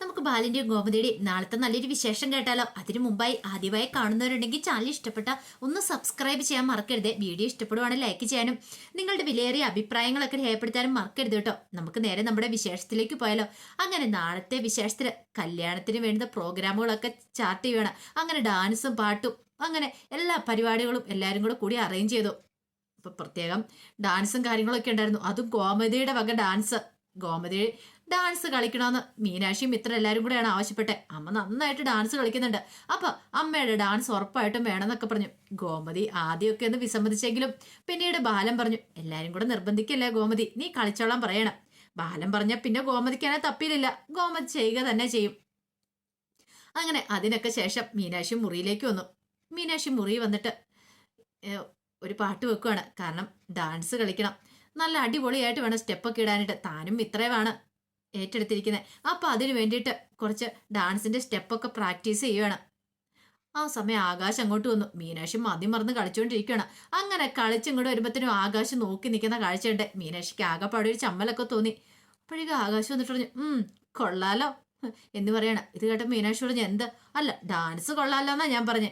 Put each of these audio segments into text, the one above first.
നമുക്ക് ബാലിന്റെയും ഗോമതിയുടെയും നാളത്തെ നല്ലൊരു വിശേഷം കേട്ടാലോ? അതിനു മുമ്പായി ആദ്യമായി കാണുന്നവരുണ്ടെങ്കിൽ ചാനൽ ഇഷ്ടപ്പെട്ട ഒന്ന് സബ്സ്ക്രൈബ് ചെയ്യാൻ മറക്കരുത്. വീഡിയോ ഇഷ്ടപ്പെടുവാണെങ്കിൽ ലൈക്ക് ചെയ്യാനും നിങ്ങളുടെ വിലയേറിയ അഭിപ്രായങ്ങളൊക്കെ രേഖപ്പെടുത്താനും മറക്കരുത് കേട്ടോ. നമുക്ക് നേരെ നമ്മുടെ വിശേഷത്തിലേക്ക് പോയാലോ? അങ്ങനെ നാളത്തെ വിശേഷത്തിൽ കല്യാണത്തിന് വേണ്ട പ്രോഗ്രാമുകളൊക്കെ ചാർട്ട് ചെയ്യണം അങ്ങനെ ഡാൻസും പാട്ടും അങ്ങനെ എല്ലാ പരിപാടികളും എല്ലാവരും കൂടെ കൂടി അറേഞ്ച് ചെയ്തു. അപ്പൊ പ്രത്യേകം ഡാൻസും കാര്യങ്ങളൊക്കെ ഉണ്ടായിരുന്നു. അതും ഗോമതിയുടെ വക ഡാൻസ് ഗോമതി ഡാൻസ് കളിക്കണമെന്ന് മീനാക്ഷിയും മിത്രം എല്ലാവരും കൂടെയാണ് ആവശ്യപ്പെട്ടെ. അമ്മ നന്നായിട്ട് ഡാൻസ് കളിക്കുന്നുണ്ട്. അപ്പൊ അമ്മയുടെ ഡാൻസ് ഉറപ്പായിട്ടും വേണമെന്നൊക്കെ പറഞ്ഞു. ഗോമതി ആദ്യമൊക്കെ ഒന്ന് വിസമ്മതിച്ചെങ്കിലും പിന്നീട് ബാലൻ പറഞ്ഞു എല്ലാരും കൂടെ നിർബന്ധിക്കല്ലേ ഗോമതി? നീ കളിച്ചോളാൻ പറയണം. ബാലം പറഞ്ഞ പിന്നെ ഗോമതിക്കാനെ തപ്പിയില്ല ഗോമതി ചെയ്യുക തന്നെ ചെയ്യും. അങ്ങനെ അതിനൊക്കെ ശേഷം മീനാക്ഷി മുറിയിലേക്ക് വന്നു. മീനാക്ഷി മുറി വന്നിട്ട് ഒരു പാട്ട് വെക്കുവാണ്. കാരണം ഡാൻസ് കളിക്കണം. നല്ല അടിപൊളിയായിട്ട് വേണം സ്റ്റെപ്പൊക്കെ ഇടാനായിട്ട്. താനും ഇത്രയുമാണ് ഏറ്റെടുത്തിരിക്കുന്നത് അപ്പോൾ അതിനു വേണ്ടിയിട്ട് കുറച്ച് ഡാൻസിന്റെ സ്റ്റെപ്പൊക്കെ പ്രാക്ടീസ് ചെയ്യുവാണ്. ആ സമയം ആകാശ് അങ്ങോട്ട് വന്നു. മീനാക്ഷി മതി മറന്ന് കളിച്ചുകൊണ്ടിരിക്കുകയാണ് അങ്ങനെ കളിച്ചിങ്ങോട്ട് വരുമ്പോഴത്തേനും ആകാശ് നോക്കി നിൽക്കുന്ന കാഴ്ചയുണ്ട്. മീനാക്ഷിക്ക് ആകെപ്പാടെ ഒരു ചമ്മലൊക്കെ തോന്നി. അപ്പോഴേക്കും ആകാശ് വന്നിട്ട് പറഞ്ഞു ഉം കൊള്ളാലോ. എന്ന് പറയണം. ഇത് കേട്ട മീനാക്ഷി പറഞ്ഞു എന്ത്? അല്ല ഡാൻസ് കൊള്ളാലോ എന്നാ ഞാൻ പറഞ്ഞു.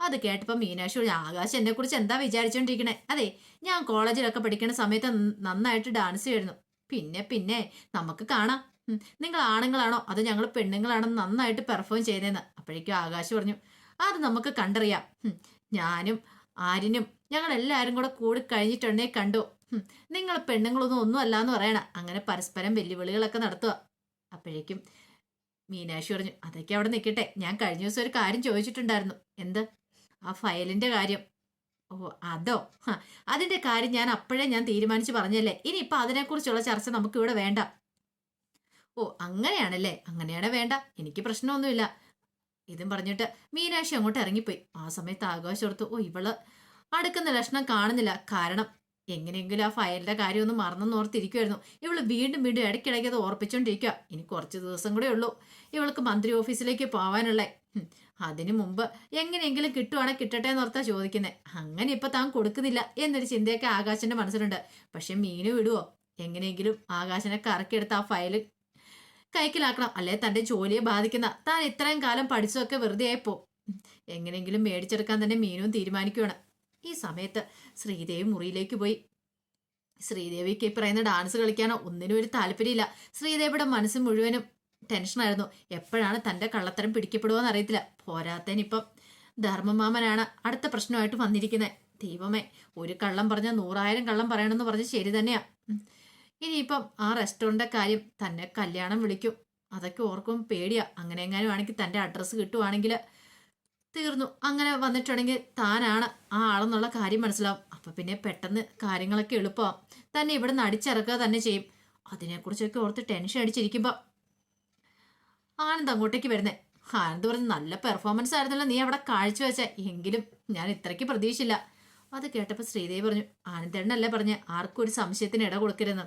അത് കേട്ടപ്പോൾ മീനാക്ഷി പറഞ്ഞു ആകാശ് എന്നെ കുറിച്ച് എന്താ വിചാരിച്ചോണ്ടിരിക്കണേ? അതെ ഞാൻ കോളേജിലൊക്കെ പഠിക്കുന്ന സമയത്ത് നന്നായിട്ട് ഡാൻസ് ചെയ്യുന്നു പിന്നെ പിന്നെ നമുക്ക് കാണാം. നിങ്ങൾ ആണുങ്ങളാണോ? അതോ ഞങ്ങൾ പെണ്ണുങ്ങളാണോ? നന്നായിട്ട് പെർഫോം ചെയ്തതെന്ന് അപ്പോഴേക്കും ആകാശ് പറഞ്ഞു അത് നമുക്ക് കണ്ടറിയാം. ഞാനും ആര്യനും ഞങ്ങൾ എല്ലാവരും കൂടെ കൂടി കഴിഞ്ഞിട്ടുണ്ടേ കണ്ടു. നിങ്ങൾ പെണ്ണുങ്ങളൊന്നും ഒന്നും അല്ല എന്ന് പറയണ. അങ്ങനെ പരസ്പരം വെല്ലുവിളികളൊക്കെ നടത്തുക. അപ്പോഴേക്കും മീനാക്ഷി പറഞ്ഞു അതൊക്കെ അവിടെ നിൽക്കട്ടെ. ഞാൻ കഴിഞ്ഞ ദിവസം ഒരു കാര്യം ചോദിച്ചിട്ടുണ്ടായിരുന്നു. എന്ത്? ആ ഫയലിന്റെ കാര്യം. ഓ അതോ? അതിന്റെ കാര്യം ഞാൻ അപ്പോഴേ ഞാൻ തീരുമാനിച്ചു പറഞ്ഞല്ലേ? ഇനിയിപ്പൊ അതിനെക്കുറിച്ചുള്ള ചർച്ച നമുക്ക് ഇവിടെ വേണ്ട. ഓ അങ്ങനെയാണല്ലേ? അങ്ങനെയാണ് വേണ്ട. എനിക്ക് പ്രശ്നമൊന്നുമില്ല. ഇതും പറഞ്ഞിട്ട് മീനാക്ഷി അങ്ങോട്ട് ഇറങ്ങിപ്പോയി. ആ സമയത്ത് ആകാശം ഓർത്തു ഓ ഇവൾ അടുക്കുന്ന ലക്ഷണം കാണുന്നില്ല. കാരണം എങ്ങനെയെങ്കിലും ആ ഫയലിന്റെ കാര്യം ഒന്ന് മറന്നെന്ന് ഓർത്തിരിക്കുമായിരുന്നു ഇവൾ വീണ്ടും വീണ്ടും ഇടയ്ക്കിടയ്ക്ക് അത് ഓർപ്പിച്ചോണ്ടിരിക്കുക ഇനി കുറച്ച് ദിവസം കൂടെ ഉള്ളൂ. ഇവൾക്ക് മന്ത്രി ഓഫീസിലേക്ക് പോവാനുള്ള. അതിനു മുമ്പ് എങ്ങനെയെങ്കിലും കിട്ടുവാണെ കിട്ടട്ടെ എന്ന് ഓർത്താ ചോദിക്കുന്നത് അങ്ങനെ ഇപ്പൊ താൻ കൊടുക്കുന്നില്ല എന്നൊരു ചിന്തയൊക്കെ ആകാശന്റെ മനസ്സിലുണ്ട്. പക്ഷെ മീനു വിടുവോ? എങ്ങനെയെങ്കിലും ആകാശനെ കറക്കിയെടുത്ത് ആ ഫയൽ കൈക്കിലാക്കണം. അല്ലെ തന്റെ ജോലിയെ ബാധിക്കുന്ന? താൻ ഇത്രയും കാലം പഠിച്ചതൊക്കെ വെറുതെ ആയിപ്പോ. എങ്ങനെയെങ്കിലും മേടിച്ചെടുക്കാൻ തന്നെ മീനും തീരുമാനിക്കുവാണ്. ഈ സമയത്ത് ശ്രീദേവി മുറിയിലേക്ക് പോയി. ശ്രീദേവിക്ക് ഈ പറയുന്ന ഡാൻസ് കളിക്കാനോ ഒന്നിനും ഒരു താല്പര്യമില്ല. ശ്രീദേവിയുടെ മനസ്സ് മുഴുവനും ടെൻഷനായിരുന്നു. എപ്പോഴാണ് തന്റെ കള്ളത്തരം പിടിക്കപ്പെടുമോന്ന് അറിയത്തില്ല. പോരാത്തനിപ്പം ധർമ്മമാമനാണ് അടുത്ത പ്രശ്നമായിട്ട് വന്നിരിക്കുന്നത് ദൈവമേ ഒരു കള്ളം പറഞ്ഞാൽ നൂറായിരം കള്ളം പറയണമെന്ന് പറഞ്ഞ് ശരി തന്നെയാ. ഇനിയിപ്പം ആ റെസ്റ്റോറന്റെ കാര്യം തന്നെ കല്യാണം വിളിക്കും. അതൊക്കെ ഓർക്കും പേടിയാ. അങ്ങനെ എങ്ങാനും ആണെങ്കിൽ തന്റെ അഡ്രസ്സ് കിട്ടുവാണെങ്കിൽ തീർന്നു. അങ്ങനെ വന്നിട്ടുണ്ടെങ്കിൽ താനാണ് ആ ആളെന്നുള്ള കാര്യം മനസ്സിലാവും. അപ്പം പിന്നെ പെട്ടെന്ന് കാര്യങ്ങളൊക്കെ എളുപ്പമാവും തന്നെ ഇവിടെ നിന്ന് അടിച്ചിറക്കുക തന്നെ ചെയ്യും. അതിനെക്കുറിച്ചൊക്കെ ഓർത്ത് ടെൻഷൻ അടിച്ചിരിക്കുമ്പോൾ ആനന്ദ് അങ്ങോട്ടേക്ക് വരുന്നേ. ആനന്ദ് പറഞ്ഞു നല്ല പെർഫോമൻസ് ആയിരുന്നല്ലോ നീ അവിടെ കാഴ്ചവെച്ച എങ്കിലും ഞാൻ ഇത്രയ്ക്ക് പ്രതീക്ഷയില്ല അത് കേട്ടപ്പോൾ ശ്രീദേവി പറഞ്ഞു ആനന്ദേണ്ണല്ലേ പറഞ്ഞ് ആർക്കും ഒരു സംശയത്തിന് ഇട കൊടുക്കരുതെന്ന്.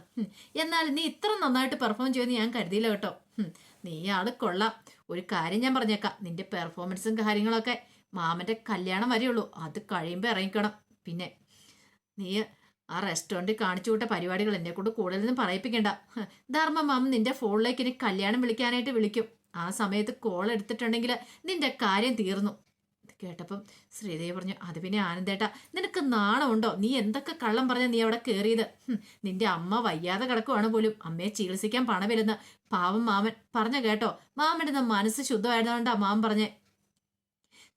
എന്നാൽ നീ ഇത്ര നന്നായിട്ട് പെർഫോം ചെയ്യുമെന്ന് ഞാൻ കരുതിയില്ല കേട്ടോ. നീ ആൾ കൊള്ളാം. ഒരു കാര്യം ഞാൻ പറഞ്ഞേക്കാം. നിന്റെ പെർഫോമൻസും കാര്യങ്ങളൊക്കെ മാമന്റെ കല്യാണം വരെയുള്ളൂ. അത് കഴിയുമ്പോൾ ഇറങ്ങിക്കണം. പിന്നെ നീ ആ റെസ്റ്റോറന്റിൽ കാണിച്ചു വിട്ട പരിപാടികൾ എന്നെ കൊണ്ട് കൂടുതലൊന്നും പറയിപ്പിക്കണ്ട. ധർമ്മ മാം നിന്റെ ഫോണിലേക്ക് ഇനി കല്യാണം വിളിക്കാനായിട്ട് വിളിക്കും. ആ സമയത്ത് കോൾ എടുത്തിട്ടുണ്ടെങ്കിൽ നിന്റെ കാര്യം തീർന്നു. കേട്ടപ്പം ശ്രീദേവി പറഞ്ഞു അത് പിന്നെ ആനന്ദേട്ട നിനക്ക് നാണമുണ്ടോ നീ എന്തൊക്കെ കള്ളം പറഞ്ഞ നീ അവിടെ കയറിയത് നിന്റെ അമ്മ വയ്യാതെ കിടക്കുവാണ് പോലും. അമ്മയെ ചികിത്സിക്കാൻ പണമില്ലെന്ന് പാവം മാമൻ പറഞ്ഞ കേട്ടോ. മാമന്റെ മനസ്സ് ശുദ്ധമായതുകൊണ്ടാ മാം പറഞ്ഞേ.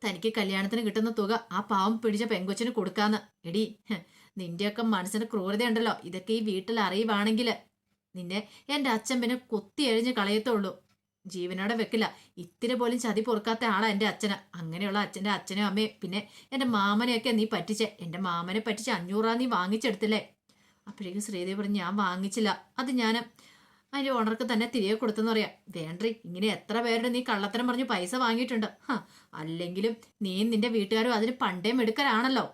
തനിക്ക് കല്യാണത്തിന് കിട്ടുന്ന തുക ആ പാവം പിടിച്ച പെങ്കൊച്ചിന് കൊടുക്കാന്ന്. എടി നിന്റെയൊക്കെ മനസ്സിന് ക്രൂരതയുണ്ടല്ലോ. ഇതൊക്കെ ഈ വീട്ടിൽ അറിയുവാണെങ്കിൽ നിന്നെ എന്റെ അച്ഛൻ പിന്നെ കുത്തി എഴിഞ്ഞ് കളയത്തുള്ളൂ ജീവനോടെ വെക്കില്ല. ഇത്തിരി പോലും ചതി പൊറുക്കാത്ത ആളാ എന്റെ അച്ഛന്. അങ്ങനെയുള്ള അച്ഛന്റെ അച്ഛനും അമ്മയും. പിന്നെ എന്റെ മാമനെയൊക്കെ നീ പറ്റിച്ചേ. എന്റെ മാമനെ പറ്റിച്ച് അഞ്ഞൂറാ നീ വാങ്ങിച്ചെടുത്തില്ലേ? അപ്പോഴേക്കും ശ്രീദേവി പറഞ്ഞു ഞാൻ വാങ്ങിച്ചില്ല. അത് ഞാൻ അതിന്റെ ഓണർക്ക് തന്നെ തിരികെ കൊടുത്തെന്ന് പറയാം. വേണ്ടേ ഇങ്ങനെ എത്ര പേരുടെ നീ കള്ളത്തരം പറഞ്ഞ് പൈസ വാങ്ങിയിട്ടുണ്ട്? ഹാ അല്ലെങ്കിലും നീയും നിന്റെ വീട്ടുകാരും അതിന് പണ്ടേ മെടുക്കലാണല്ലോ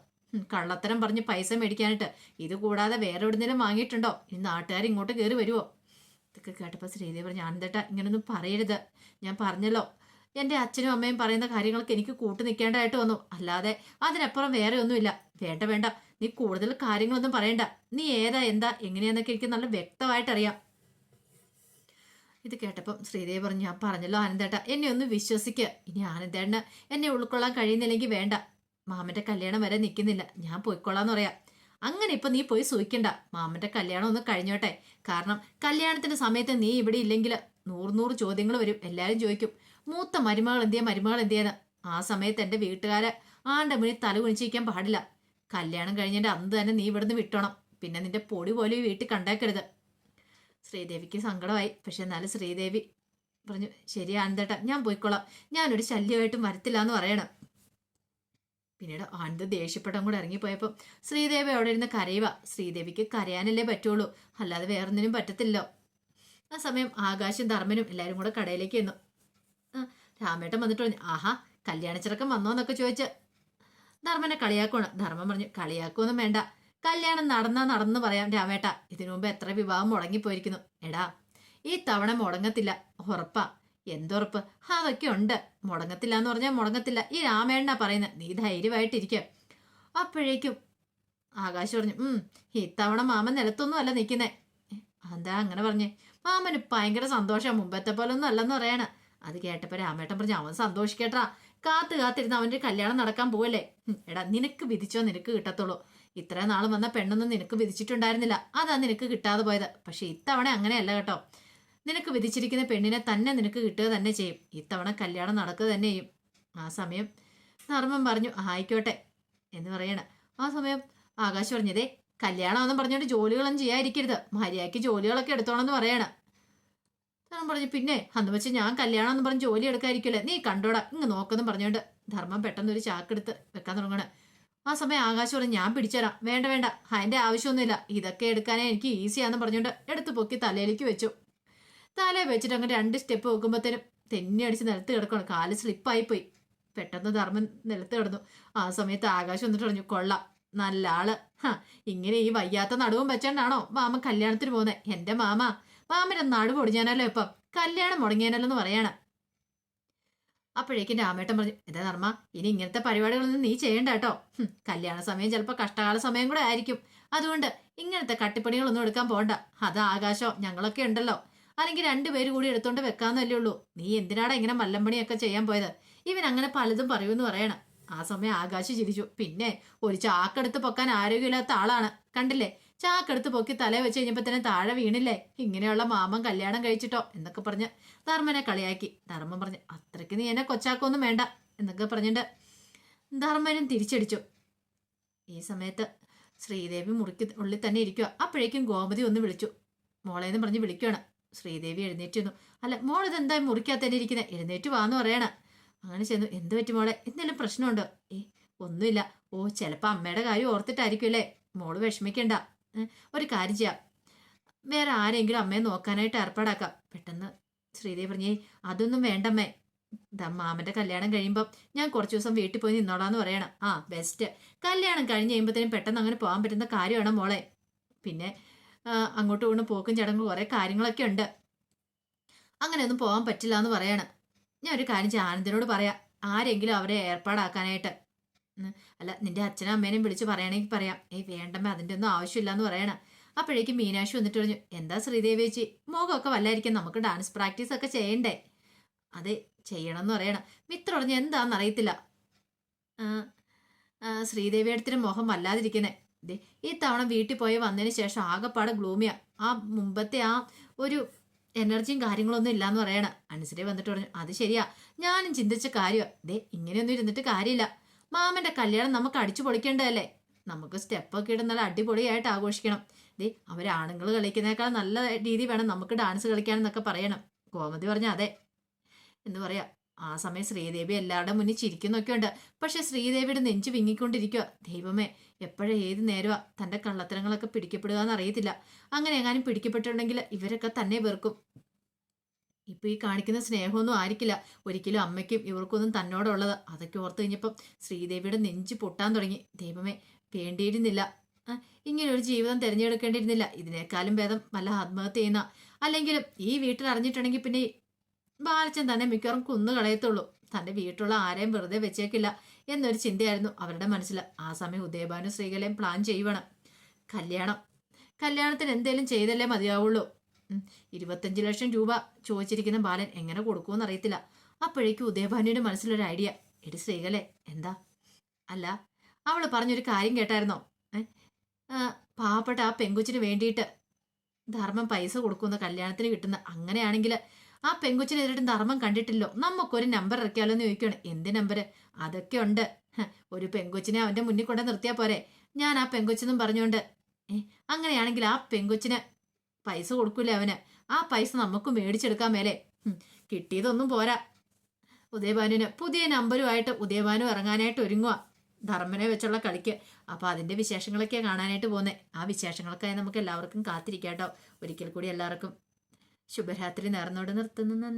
കള്ളത്തരം പറഞ്ഞ് പൈസ മേടിക്കാനായിട്ട് ഇത് കൂടാതെ വേറെ എവിടുന്നേലും വാങ്ങിയിട്ടുണ്ടോ? ഈ നാട്ടുകാർ ഇങ്ങോട്ട് കയറി വരുമോ ഇതൊക്കെ കേട്ടപ്പോൾ ശ്രീദേവി പറഞ്ഞു എന്തേട്ടാ ഇങ്ങനൊന്നും പറയരുത്. ഞാൻ പറഞ്ഞല്ലോ. എന്റെ അച്ഛനും അമ്മയും പറയുന്ന കാര്യങ്ങൾക്ക് എനിക്ക് കൂട്ടു നിൽക്കേണ്ടതായിട്ട് വന്നു. അല്ലാതെ അതിനപ്പുറം വേറെ ഒന്നുമില്ല. വേണ്ട വേണ്ട. നീ കൂടുതൽ കാര്യങ്ങളൊന്നും പറയണ്ട. നീ ഏതാ എന്താ എങ്ങനെയാന്നൊക്കെ എനിക്ക് നല്ല വ്യക്തമായിട്ടറിയാം. ഇത് കേട്ടപ്പം ശ്രീദേവി പറഞ്ഞു ഞാൻ പറഞ്ഞല്ലോ ആനന്ദേട്ട എന്നെ ഒന്ന് വിശ്വസിക്കുക ഇനി ആനന്ദേട്ടന് എന്നെ ഉൾക്കൊള്ളാൻ കഴിയുന്നില്ലെങ്കിൽ വേണ്ട. മാമന്റെ കല്യാണം വരെ നിൽക്കുന്നില്ല. ഞാൻ പോയിക്കൊള്ളാന്ന് പറയാം. അങ്ങനെ ഇപ്പൊ നീ പോയി സൂയിക്കണ്ട. മാമന്റെ കല്യാണം ഒന്ന് കഴിഞ്ഞോട്ടെ. കാരണം കല്യാണത്തിന്റെ സമയത്ത് നീ ഇവിടെ ഇല്ലെങ്കിൽ നൂറ് നൂറ് ചോദ്യങ്ങൾ വരും. എല്ലാരും ചോദിക്കും മൂത്ത മരുമകൾ എന്തിയാ? മരുമകൾ എന്തിയാന്ന്? ആ സമയത്ത് എന്റെ വീട്ടുകാരെ ആണ്ട മുന്നിൽ തല കുണിച്ചിരിക്കാൻ പാടില്ല. കല്യാണം കഴിഞ്ഞിട്ട് അന്ന് തന്നെ നീ ഇവിടുന്ന് വിട്ടോണം. പിന്നെ നിന്റെ പൊടി പോലും ഈ വീട്ടിൽ കണ്ടേക്കരുത്. ശ്രീദേവിക്ക് സങ്കടമായി. പക്ഷെ എന്നാലും ശ്രീദേവി പറഞ്ഞു ശരി ആനന്ദേട്ടാ ഞാൻ പോയിക്കോളാം. ഞാനൊരു ശല്യമായിട്ടും വരത്തില്ല എന്ന് പറയണം. പിന്നീട് ആനന്ദ് ദേഷ്യപ്പെട്ടം കൂടെ ഇറങ്ങിപ്പോയപ്പോൾ ശ്രീദേവി അവിടെ ഇരുന്ന് കരയുക. ശ്രീദേവിക്ക് കരയാനല്ലേ പറ്റുള്ളൂ. അല്ലാതെ വേറൊന്നിനും പറ്റത്തില്ല. ആ സമയം ആകാശും ധർമ്മനും എല്ലാവരും കൂടെ കടയിലേക്ക് ചെന്നു. ആ, രാമേട്ടൻ വന്നിട്ട് പറഞ്ഞു ആഹാ കല്യാണച്ചിറക്കം വന്നോന്നൊക്കെ ചോദിച്ച് ധർമ്മനെ കളിയാക്കുവാണ്. ധർമ്മം പറഞ്ഞു കളിയാക്കുമെന്നും വേണ്ട. കല്യാണം നടന്നാ നടന്നു പറയാം രാമേട്ട. ഇതിനു മുമ്പ് എത്ര വിവാഹം മുടങ്ങിപ്പോയിരിക്കുന്നു. എടാ ഈ തവണ മുടങ്ങത്തില്ല. ഉറപ്പാ. എന്തുറപ്പ്? അതൊക്കെ ഉണ്ട്. മുടങ്ങത്തില്ല എന്ന് പറഞ്ഞാൽ മുടങ്ങത്തില്ല. ഈ രാമേണ്ണ പറയുന്നത് നീ ധൈര്യമായിട്ടിരിക്കുക അപ്പോഴേക്കും ആകാശ് പറഞ്ഞു ഉം ഇത്തവണ മാമൻ നിലത്തൊന്നും അല്ല നിൽക്കുന്നേ എന്താ അങ്ങനെ പറഞ്ഞേ? മാമന് ഭയങ്കര സന്തോഷം. മുമ്പത്തെ പോലെ ഒന്നും അല്ലെന്ന് പറയണ. അത് കേട്ടപ്പോ രാമേട്ടൻ പറഞ്ഞു അവൻ സന്തോഷിക്കട്ടാ. കാത്തു കാത്തിരുന്ന് അവന്റെ കല്യാണം നടക്കാൻ പോവല്ലേ. എടാ നിനക്ക് വിധിച്ചോ? നിനക്ക് കിട്ടത്തുള്ളൂ. ഇത്രയും നാൾ വന്ന പെണ്ണൊന്നും നിനക്ക് വിധിച്ചിട്ടുണ്ടായിരുന്നില്ല. അതാ നിനക്ക് കിട്ടാതെ പോയത്. പക്ഷെ ഇത്തവണ അങ്ങനെയല്ല കേട്ടോ. നിനക്ക് വിധിച്ചിരിക്കുന്ന പെണ്ണിനെ തന്നെ നിനക്ക് കിട്ടുക തന്നെ ചെയ്യും. ഇത്തവണ കല്യാണം നടക്കുക തന്നെ ചെയ്യും. ആ സമയം ധർമ്മം പറഞ്ഞു ആയിക്കോട്ടെ എന്ന് പറയണ. ആ സമയം ആകാശ് പറഞ്ഞതേ കല്യാണമെന്നും പറഞ്ഞുകൊണ്ട് ജോലികളൊന്നും ചെയ്യാതിരിക്കരുത്. മര്യാദയ്ക്ക് ജോലികളൊക്കെ എടുത്തോണമെന്ന് പറയണ. ധർമ്മം പറഞ്ഞു പിന്നെ അന്ന് വെച്ച് ഞാൻ കല്യാണം എന്ന് പറഞ്ഞ് ജോലി എടുക്കാതിരിക്കില്ലേ നീ കണ്ടോടാ ഇങ്ങ് നോക്കുന്നു പറഞ്ഞുകൊണ്ട് ധർമ്മം പെട്ടെന്ന് ഒരു ചാക്കെടുത്ത് വെക്കാൻ തുടങ്ങണ ആ സമയം ആകാശ് പറഞ്ഞു ഞാൻ പിടിച്ചുതരാം വേണ്ട വേണ്ട. അതിന്റെ ആവശ്യമൊന്നുമില്ല. ഇതൊക്കെ എടുക്കാനേ എനിക്ക് ഈസിയാന്ന് പറഞ്ഞുകൊണ്ട് എടുത്തു പൊക്കി തലയിലേക്ക് വെച്ചു. തല വെച്ചിട്ട് അങ്ങനെ രണ്ട് സ്റ്റെപ്പ് വെക്കുമ്പോഴത്തേനും തെന്നി അടിച്ച് നിലത്ത് കിടക്കണം കാൽ സ്ലിപ്പായി പോയി പെട്ടെന്ന് ധർമ്മൻ നിലത്ത് കിടന്നു. ആ സമയത്ത് ആകാശം വന്നിട്ട് പറഞ്ഞു കൊള്ളാം. നല്ല ആൾ. ഹാ ഇങ്ങനെ ഈ വയ്യാത്ത നടുവും വെച്ചോണ്ടാണോ മാമ കല്യാണത്തിന് പോകുന്നത് എന്റെ മാമ. മാമന്റെ നടുവ് ഒടിഞ്ഞാനല്ലോ ഇപ്പം. കല്യാണം മുടങ്ങിയാനല്ലോ എന്ന് പറയാണ്. അപ്പോഴേക്കും രാമേട്ടൻ പറഞ്ഞു എന്താ ധർമ്മ ഇനി ഇങ്ങനത്തെ പരിപാടികളൊന്നും നീ ചെയ്യണ്ട കേട്ടോ. കല്യാണ സമയം ചിലപ്പോൾ കഷ്ടകാല സമയം കൂടെ ആയിരിക്കും. അതുകൊണ്ട് ഇങ്ങനത്തെ കട്ടിപ്പണികളൊന്നും എടുക്കാൻ പോണ്ട. അത് ആകാശോ ഞങ്ങളൊക്കെ ഉണ്ടല്ലോ. അല്ലെങ്കിൽ രണ്ടുപേര് കൂടി എടുത്തോണ്ട് വെക്കാന്നല്ലേ ഉള്ളൂ. നീ എന്തിനാടാ ഇങ്ങനെ മല്ലമ്പണിയൊക്കെ ചെയ്യാൻ പോയത്? ഇവൻ അങ്ങനെ പലതും പറയുമെന്ന് പറയണം. ആ സമയം ആകാശ് ചിരിച്ചു. പിന്നെ ഒരു ചാക്കെടുത്ത് പൊക്കാൻ ആരോഗ്യമില്ലാത്ത ആളാണ്. കണ്ടില്ലേ? ചാക്കെടുത്ത് പൊക്കി തല വെച്ച് കഴിഞ്ഞപ്പോ തന്നെ താഴെ വീണില്ലേ? ഇങ്ങനെയുള്ള മാമൻ കല്യാണം കഴിച്ചിട്ടോ? എന്നൊക്കെ പറഞ്ഞ് ധർമ്മനെ കളിയാക്കി. ധർമ്മൻ പറഞ്ഞു അത്രയ്ക്ക് നീ എന്നെ കൊച്ചാക്കൊന്നും വേണ്ട എന്നൊക്കെ പറഞ്ഞിട്ട് ധർമ്മനും തിരിച്ചടിച്ചു. ഈ സമയത്ത് ശ്രീദേവി മുറിക്ക് ഉള്ളിൽ തന്നെ ഇരിക്കുക അപ്പോഴേക്കും ഗോമതി ഒന്ന് വിളിച്ചു. മോളേന്ന് പറഞ്ഞ് വിളിക്കുകയാണ് ശ്രീദേവി എഴുന്നേറ്റ് വന്നു അല്ല മോൾ ഇതെന്താ മുറിക്കാത്ത തന്നെ ഇരിക്കുന്നത് എഴുന്നേറ്റ് വാന്ന് പറയണ. അങ്ങനെ ചെന്നു. എന്ത് പറ്റി മോളെ? എന്തെങ്കിലും പ്രശ്നമുണ്ടോ? ഏ ഒന്നുമില്ല. ഓ ചിലപ്പോൾ അമ്മയുടെ കാര്യം ഓർത്തിട്ടായിരിക്കും അല്ലേ? മോൾ വിഷമിക്കണ്ട. ഒരു കാര്യം ചെയ്യാം. വേറെ ആരെങ്കിലും അമ്മയെ നോക്കാനായിട്ട് ഏർപ്പാടാക്കാം. പെട്ടെന്ന് ശ്രീദേവി പറഞ്ഞേ അതൊന്നും വേണ്ടമ്മേ മാമന്റെ കല്യാണം കഴിയുമ്പോൾ ഞാൻ കുറച്ച് ദിവസം വീട്ടിൽ പോയി നിന്നോളാന്ന് പറയണം. ആ ബെസ്റ്റ്. കല്യാണം കഴിഞ്ഞ് കഴിയുമ്പോഴത്തേനും പെട്ടെന്ന് അങ്ങനെ പോകാൻ പറ്റുന്ന കാര്യമാണ് മോളെ? പിന്നെ അങ്ങോട്ടും ഇങ്ങോട്ടും പോക്കും ചടങ്ങും കുറേ കാര്യങ്ങളൊക്കെ ഉണ്ട്. അങ്ങനെയൊന്നും പോകാൻ പറ്റില്ല എന്ന് പറയണം. ഞാൻ ഒരു കാര്യം ആനന്ദിനോട് പറയാം. ആരെങ്കിലും അവരെ ഏർപ്പാടാക്കാനായിട്ട്. അല്ല നിന്റെ അച്ഛനും അമ്മേനെയും വിളിച്ച് പറയണമെങ്കിൽ പറയാം. ഏയ് വേണ്ടമ്മ അതിന്റെ ഒന്നും ആവശ്യമില്ല എന്ന് പറയണം. അപ്പോഴേക്കും മീനാക്ഷി വന്നിട്ട് പറഞ്ഞു എന്താ ശ്രീദേവി ചേച്ചി മുഖമൊക്കെ വല്ലായിരിക്കും. നമുക്ക് ഡാൻസ് പ്രാക്ടീസ് ഒക്കെ ചെയ്യണ്ടേ? അതെ ചെയ്യണം എന്ന് പറയണം. മിത്ര പറഞ്ഞു എന്താണെന്ന് അറിയത്തില്ല. ശ്രീദേവിയുടെ അടുത്തിന് മുഖം വല്ലാതിരിക്കുന്നേ. ദേ ഈ തവണ വീട്ടിൽ പോയി വന്നതിന് ശേഷം ആകെപ്പാടെ ഗ്ലൂമിയ. ആ മുമ്പത്തെ ആ ഒരു എനർജിയും കാര്യങ്ങളൊന്നും ഇല്ലാന്ന് പറയണ. അനുസരി വന്നിട്ട് പറഞ്ഞു അത് ശരിയാ. ഞാനും ചിന്തിച്ച കാര്യമാണ് ദേ ഇങ്ങനെയൊന്നും ഇരുന്നിട്ട് കാര്യമില്ല. മാമന്റെ കല്യാണം നമുക്ക് അടിച്ചു പൊളിക്കേണ്ടതല്ലേ? നമുക്ക് സ്റ്റെപ്പൊക്കെ ഇടുന്ന നല്ല അടിപൊളിയായിട്ട് ആഘോഷിക്കണം. ദേ അവരാണുങ്ങൾ കളിക്കുന്നേക്കാൾ നല്ല രീതി വേണം നമുക്ക് ഡാൻസ് കളിക്കാൻ എന്നൊക്കെ പറയണം. ഗോമതി പറഞ്ഞു അതെ. എന്ന് പറയാ ആ സമയം ശ്രീദേവി എല്ലാവരുടെ മുന്നിൽ ചിരിക്കുന്നൊക്കെ ഉണ്ട്. പക്ഷെ ശ്രീദേവിയുടെ നെഞ്ചു വിങ്ങിക്കൊണ്ടിരിക്കുക ദൈവമേ എപ്പോഴും ഏത് നേരമാ തന്റെ കള്ളത്തരങ്ങളൊക്കെ പിടിക്കപ്പെടുക എന്നറിയത്തില്ല അങ്ങനെ എങ്ങാനും പിടിക്കപ്പെട്ടിട്ടുണ്ടെങ്കിൽ ഇവരൊക്കെ തന്നെ വെറുക്കും. ഇപ്പൊ ഈ കാണിക്കുന്ന സ്നേഹമൊന്നും ആയിരിക്കില്ല. ഒരിക്കലും അമ്മയ്ക്കും ഇവർക്കൊന്നും തന്നോടുള്ളത്. അതൊക്കെ ഓർത്ത് കഴിഞ്ഞപ്പം ശ്രീദേവിയുടെ നെഞ്ച് പൊട്ടാൻ തുടങ്ങി. ദൈവമേ വേണ്ടിയിരുന്നില്ല. ഇങ്ങനെ ഒരു ജീവിതം തിരഞ്ഞെടുക്കേണ്ടിയിരുന്നില്ല. ഇതിനേക്കാളും ഭേദം വല്ല ആത്മഹത്യ ചെയ്യുന്ന. അല്ലെങ്കിലും ഈ വീട്ടിൽ അറിഞ്ഞിട്ടുണ്ടെങ്കിൽ പിന്നെ ബാലച്ചൻ തന്നെ മിക്കവാറും കുന്നു കളയത്തുള്ളൂ. തന്റെ വീട്ടിലുള്ള ആരെയും വെറുതെ വെച്ചേക്കില്ല എന്നൊരു ചിന്തയായിരുന്നു അവരുടെ മനസ്സിൽ. ആ സമയം ഉദയഭാനു ശ്രീകലയും പ്ലാൻ ചെയ്യുവാണ്. കല്യാണം. കല്യാണത്തിന് എന്തേലും ചെയ്തല്ലേ മതിയാവുള്ളൂ. ഇരുപത്തഞ്ച് ലക്ഷം രൂപ ചോദിച്ചിരിക്കുന്ന ബാലൻ എങ്ങനെ കൊടുക്കുമെന്ന് അറിയത്തില്ല. അപ്പോഴേക്കും ഉദയഭാനിയുടെ മനസ്സിലൊരു ഐഡിയ എടി ശ്രീകലെ എന്താ? അല്ല അവൾ പറഞ്ഞൊരു കാര്യം കേട്ടായിരുന്നോ? പാവപ്പെട്ട ആ പെങ്കുച്ചിന് വേണ്ടിയിട്ട് ധർമ്മം പൈസ കൊടുക്കുന്ന കല്യാണത്തിന് കിട്ടുന്ന അങ്ങനെയാണെങ്കിൽ ആ പെങ്കുച്ചിനെതിരായിട്ട് ധർമ്മം കണ്ടിട്ടില്ലോ? നമുക്കൊരു നമ്പർ ഇറക്കിയാലോ എന്ന് ചോദിക്കുകയാണ് എന്ത് നമ്പർ അതൊക്കെ ഉണ്ട്. ഒരു പെങ്കുച്ചിനെ അവന്റെ മുന്നിൽ കൊണ്ട് നിർത്തിയാ പോരെ. ഞാൻ ആ പെങ്കുച്ചെന്നും പറഞ്ഞുകൊണ്ട് അങ്ങനെയാണെങ്കിൽ ആ പെങ്കുച്ചിന് പൈസ കൊടുക്കൂലേ അവന്? ആ പൈസ നമുക്ക് മേടിച്ചെടുക്കാൻ മേലെ. കിട്ടിയതൊന്നും പോരാ. ഉദയഭാനുവിന് പുതിയ നമ്പരുമായിട്ട് ഉദയഭാനു ഇറങ്ങാനായിട്ട് ഒരുങ്ങുക ധർമ്മനെ വെച്ചുള്ള കളിക്ക്. അപ്പൊ അതിന്റെ വിശേഷങ്ങളൊക്കെ കാണാനായിട്ട് പോകുന്നത് ആ വിശേഷങ്ങൾക്കായി നമുക്ക് എല്ലാവർക്കും കാത്തിരിക്കാട്ടോ ഒരിക്കൽ കൂടി എല്ലാവർക്കും. ശുഭരാത്രി നേർന്നോട് നിർത്തുന്നു.